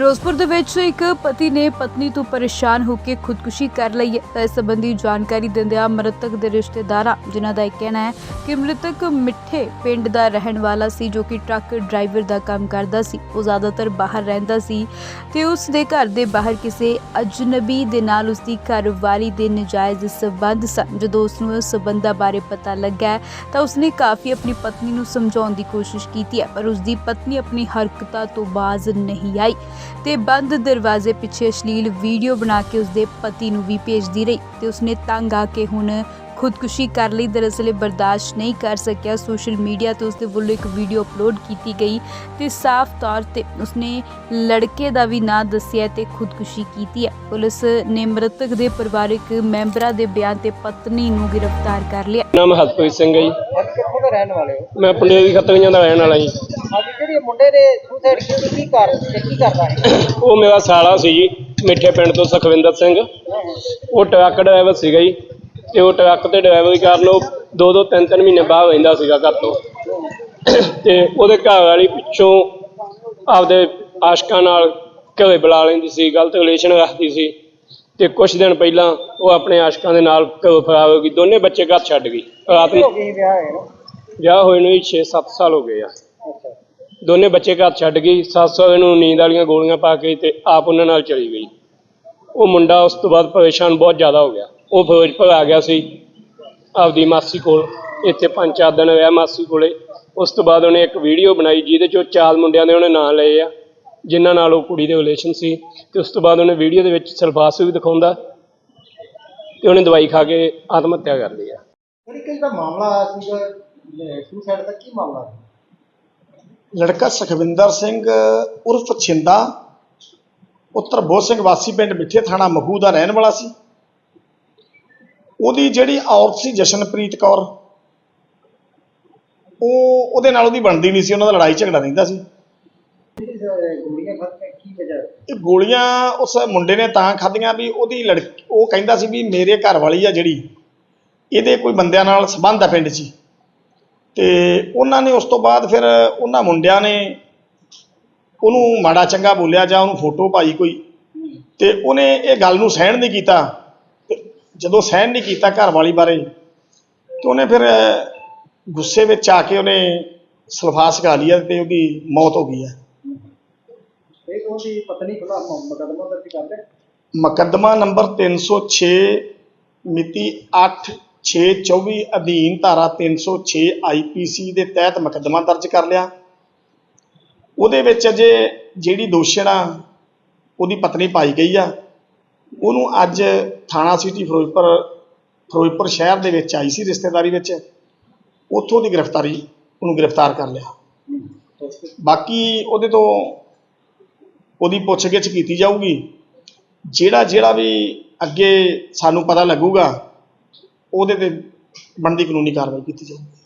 ਫਿਰੋਜ਼ਪੁਰ ਦੇ ਵਿੱਚ ਇੱਕ ਪਤੀ ਨੇ ਪਤਨੀ ਤੋਂ ਪਰੇਸ਼ਾਨ ਹੋ ਕੇ ਖੁਦਕੁਸ਼ੀ ਕਰ ਲਈ ਹੈ। ਤਾਂ ਇਸ ਸੰਬੰਧੀ ਜਾਣਕਾਰੀ ਦਿੰਦਿਆਂ ਮ੍ਰਿਤਕ ਦੇ ਰਿਸ਼ਤੇਦਾਰਾਂ, ਜਿਨ੍ਹਾਂ ਦਾ ਇਹ ਕਹਿਣਾ ਹੈ ਕਿ ਮ੍ਰਿਤਕ ਮਿੱਠੇ ਪਿੰਡ ਦਾ ਰਹਿਣ ਵਾਲਾ ਸੀ ਜੋ ਕਿ ਟਰੱਕ ਡਰਾਈਵਰ ਦਾ ਕੰਮ ਕਰਦਾ ਸੀ। ਉਹ ਜ਼ਿਆਦਾਤਰ ਬਾਹਰ ਰਹਿੰਦਾ ਸੀ ਤੇ ਉਸ ਦੇ ਘਰ ਦੇ ਬਾਹਰ ਕਿਸੇ ਅਜਨਬੀ ਦੇ ਨਾਲ ਉਸ ਦੀ ਘਰਵਾਲੀ ਦੇ ਨਜਾਇਜ਼ ਸਬੰਧ ਸਨ। ਜਦੋਂ ਉਸ ਨੂੰ ਇਸ ਸਬੰਧਾਂ ਬਾਰੇ ਪਤਾ ਲੱਗਾ ਤਾਂ ਉਸਨੇ ਕਾਫੀ ਆਪਣੀ ਪਤਨੀ ਨੂੰ ਸਮਝਾਉਣ ਦੀ ਕੋਸ਼ਿਸ਼ ਕੀਤੀ ਹੈ, ਪਰ ਉਸ ਦੀ ਪਤਨੀ ਆਪਣੀ ਹਰਕਤਾਂ ਤੋਂ ਬਾਜ਼ ਨਹੀਂ ਆਈ। ਤੇ ਬੰਦ ਦਰਵਾਜ਼ੇ ਪਿੱਛੇ ਅਸ਼ਲੀਲ ਵੀਡੀਓ ਬਣਾ ਕੇ ਉਸਦੇ ਪਤੀ ਨੂੰ ਵੀ ਭੇਜਦੀ ਰਹੀ ਤੇ ਉਸਨੇ ਤੰਗ ਆ ਕੇ ਹੁਣ ਖੁਦਕੁਸ਼ੀ ਕਰ ਲਈ। ਦਰਅਸਲ ਇਹ ਬਰਦਾਸ਼ਤ ਨਹੀਂ ਕਰ ਸਕਿਆ। ਸੋਸ਼ਲ ਮੀਡੀਆ ਤੇ ਉਸਦੇ ਵੱਲੋਂ ਇੱਕ ਵੀਡੀਓ ਅਪਲੋਡ ਕੀਤੀ ਗਈ ਤੇ ਸਾਫ਼ ਤੌਰ ਤੇ ਉਸਨੇ ਲੜਕੇ ਦਾ ਵੀ ਨਾਂ ਦੱਸਿਆ ਤੇ ਖੁਦਕੁਸ਼ੀ ਕੀਤੀ ਹੈ। ਪੁਲਿਸ ਨੇ ਮ੍ਰਿਤਕ ਦੇ ਪਰਿਵਾਰਕ ਮੈਂਬਰਾਂ ਦੇ ਬਿਆਨ ਤੇ ਪਤਨੀ ਨੂੰ ਗ੍ਰਿਫਤਾਰ ਕਰ ਲਿਆ। ਨਾਮ ਹਰਪ੍ਰੀਤ ਸਿੰਘ ਹੈ ਜੀ। ਅੱਜ ਕਿੱਥੋਂ ਦੇ ਰਹਿਣ ਵਾਲੇ ਹੋ? ਮੈਂ ਪੰਡੇਰ ਦੀ ਖੱਤਰੀਆਂ ਦਾ ਰਹਿਣ ਵਾਲਾ ਜੀ। ਅੱਜ ਜਿਹੜੀ ਇਹ ਮੁੰਡੇ ਨੇ ਸੁਸਾਈਡ ਕੀਤੀ ਉਹਦੀ ਕੀ ਕਰ ਤੇ ਕੀ ਕਰਦਾ ਹੈ ਉਹ ਮੇਰਾ ਸਾਲਾ ਸੀ ਜੀ ਮਿੱਠੇ ਪਿੰਡ ਤੋਂ ਸੁਖਵਿੰਦਰ ਸਿੰਘ। ਉਹ ਟਰੱਕ ਡਰਾਈਵਰ ਸੀਗਾ ਜੀ ਤੇ ਉਹ ਟਰੱਕ ਤੇ ਡਰਾਈਵਰੀ ਕਰਨ ਉਹ ਦੋ ਦੋ ਤਿੰਨ ਤਿੰਨ ਮਹੀਨੇ ਬਾਹਰ ਰਹਿੰਦਾ ਸੀਗਾ ਘਰ ਤੋਂ। ਤੇ ਉਹਦੇ ਘਰ ਵਾਲੀ ਪਿੱਛੋਂ ਆਪਦੇ ਆਸ਼ਕਾਂ ਨਾਲ ਘਰੇ ਬੁਲਾ ਲੈਂਦੀ ਸੀ ਗਲਤ ਰਿਲੇਸ਼ਨ ਰੱਖਦੀ ਸੀ। ਤੇ ਕੁਝ ਦਿਨ ਪਹਿਲਾਂ ਉਹ ਆਪਣੇ ਆਸ਼ਕਾਂ ਦੇ ਨਾਲ ਘਰੋਂ ਫਰਾਰ ਹੋ ਗਈ ਦੋਨੇ ਬੱਚੇ ਘਰ ਛੱਡ ਗਈ ਰਾਤ ਨੂੰ ਵਿਆਹ ਹੋਏ ਨੂੰ 6-7 ਸਾਲ ਹੋ ਗਏ ਆ। ਦੋਨੇ ਬੱਚੇ ਘਰ ਛੱਡ ਗਈ, ਸੱਸ ਸਹੁਰੇ ਨੂੰ ਨੀਂਦ ਵਾਲੀਆਂ ਗੋਲੀਆਂ ਪਾ ਕੇ ਤੇ ਆਪ ਉਹਨਾਂ ਨਾਲ ਚਲੀ ਗਈ। ਉਹ ਮੁੰਡਾ ਉਸ ਤੋਂ ਬਾਅਦ ਪਰੇਸ਼ਾਨ ਬਹੁਤ ਜ਼ਿਆਦਾ ਹੋ ਗਿਆ। ਉਹ ਫਿਰੋਜ਼ਪੁਰ ਆ ਗਿਆ ਸੀ ਆਪਦੀ ਮਾਸੀ ਕੋਲ। ਇੱਥੇ ਪੰਜ ਚਾਰ ਦਿਨ ਰਿਹਾ ਮਾਸੀ ਕੋਲੇ। ਉਸ ਤੋਂ ਬਾਅਦ ਉਹਨੇ ਇੱਕ ਵੀਡੀਓ ਬਣਾਈ ਜਿਹਦੇ ਚੋਂ ਚਾਰ ਮੁੰਡਿਆਂ ਦੇ ਉਹਨੇ ਨਾਂ ਲਏ ਆ, ਜਿਨ੍ਹਾਂ ਨਾਲ ਉਹ ਕੁੜੀ ਦੇ ਰਿਲੇਸ਼ਨ ਸੀ। ਤੇ ਉਸ ਤੋਂ ਬਾਅਦ ਉਹਨੇ ਵੀਡੀਓ ਦੇ ਵਿੱਚ ਸਲਫਾਸ ਵੀ ਦਿਖਾਉਂਦਾ ਤੇ ਉਹਨੇ ਦਵਾਈ ਖਾ ਕੇ ਆਤਮ ਹੱਤਿਆ ਕਰ ਲਈ ਆ। ਜਿਹੜੀ ਕਿ ਦਾ ਮਾਮਲਾ ਆਇਆ ਸੀਗਾ ਸੁਸਾਈਡ ਦਾ ਕੀ ਮਾਮਲਾ ਲੜਕਾ ਸੁਖਵਿੰਦਰ ਸਿੰਘ, ਉਰਫ ਛਿੰਦਾ। ਉੱਤਰ ਬੋਧ ਸਿੰਘ ਵਾਸੀ ਪਿੰਡ ਮਿੱਠੇ ਥਾਣਾ ਮਹੂ ਦਾ ਰਹਿਣ ਵਾਲਾ ਸੀ। ਉਹਦੀ ਜਿਹੜੀ ਔਰਤ ਸੀ ਜਸ਼ਨਪ੍ਰੀਤ ਕੌਰ, ਉਹ ਉਹਦੇ ਨਾਲ ਉਹਦੀ ਬਣਦੀ ਨਹੀਂ ਸੀ, ਉਹਨਾਂ ਦਾ ਲੜਾਈ ਝਗੜਾ ਰਹਿੰਦਾ ਸੀ। ਇਹ ਗੋਲੀਆਂ ਉਸ ਮੁੰਡੇ ਨੇ ਤਾਂ ਖਾਧੀਆਂ ਵੀ ਉਹਦੀ ਲੜਕੀ, ਉਹ ਕਹਿੰਦਾ ਸੀ ਵੀ ਮੇਰੇ ਘਰ ਵਾਲੀ ਆ ਜਿਹੜੀ, ਇਹਦੇ ਕੋਈ ਬੰਦਿਆਂ ਨਾਲ ਸੰਬੰਧ ਆ ਪਿੰਡ 'ਚ। ਤੇ ਉਹਨਾਂ ਨੇ ਉਸ ਤੋਂ ਬਾਅਦ ਫਿਰ ਉਹਨਾਂ ਮੁੰਡਿਆਂ ਨੇ ਉਹਨੂੰ ਮਾੜਾ ਚੰਗਾ ਬੋਲਿਆ ਜਾਂ ਉਹਨੂੰ ਫੋਟੋ ਪਾਈ ਕੋਈ। ਤੇ ਉਹਨੇ ਇਹ ਗੱਲ ਨੂੰ ਸਹਿਣ ਨਹੀਂ ਕੀਤਾ। ਜਦੋਂ ਸਹਿਣ ਨਹੀਂ ਕੀਤਾ ਘਰ ਵਾਲੀ ਬਾਰੇ ਤੇ ਉਹਨੇ ਫਿਰ ਗੁੱਸੇ ਵਿੱਚ ਆ ਕੇ ਉਹਨੇ ਸਲਫਾਸ ਗਾ ਲਿਆ ਤੇ ਉਹਦੀ ਮੌਤ ਹੋ ਗਈ ਹੈ। ਇਹ ਉਹਦੀ ਪਤਨੀ ਖਿਲਾਫ ਮੁਕੱਦਮਾ ਦਰਜ ਕਰ ਲਿਆ। ਮੁਕੱਦਮਾ ਨੰਬਰ 306 ਮਿਤੀ 8/6/24 ਅਧੀਨ ਧਾਰਾ 306 ਆਈਪੀਸੀ ਦੇ ਤਹਿਤ ਮੁਕੱਦਮਾ ਦਰਜ ਕਰ ਲਿਆ। ਉਹਦੇ ਵਿੱਚ ਅਜੇ ਜਿਹੜੀ ਦੋਸ਼ਣ ਆ, ਉਹਦੀ ਪਤਨੀ ਪਾਈ ਗਈ ਆ। ਉਹਨੂੰ ਅੱਜ ਥਾਣਾ ਸਿਟੀ ਫਿਰੋਜ਼ਪੁਰ ਫਿਰੋਜ਼ਪੁਰ ਸ਼ਹਿਰ ਦੇ ਵਿੱਚ ਆਈ ਸੀ ਰਿਸ਼ਤੇਦਾਰੀ ਵਿੱਚ। ਉੱਥੋਂ ਦੀ ਗ੍ਰਿਫਤਾਰੀ, ਉਹਨੂੰ ਗ੍ਰਿਫਤਾਰ ਕਰ ਲਿਆ। ਬਾਕੀ ਉਹਦੇ ਤੋਂ ਉਹਦੀ ਪੁੱਛਗਿੱਛ ਕੀਤੀ ਜਾਊਗੀ। ਜਿਹੜਾ ਜਿਹੜਾ ਵੀ ਅੱਗੇ ਸਾਨੂੰ ਪਤਾ ਲੱਗੂਗਾ ਉਹਦੇ ਤੇ ਬਣਦੀ ਕਾਨੂੰਨੀ ਕਾਰਵਾਈ ਕੀਤੀ ਜਾਊਗੀ।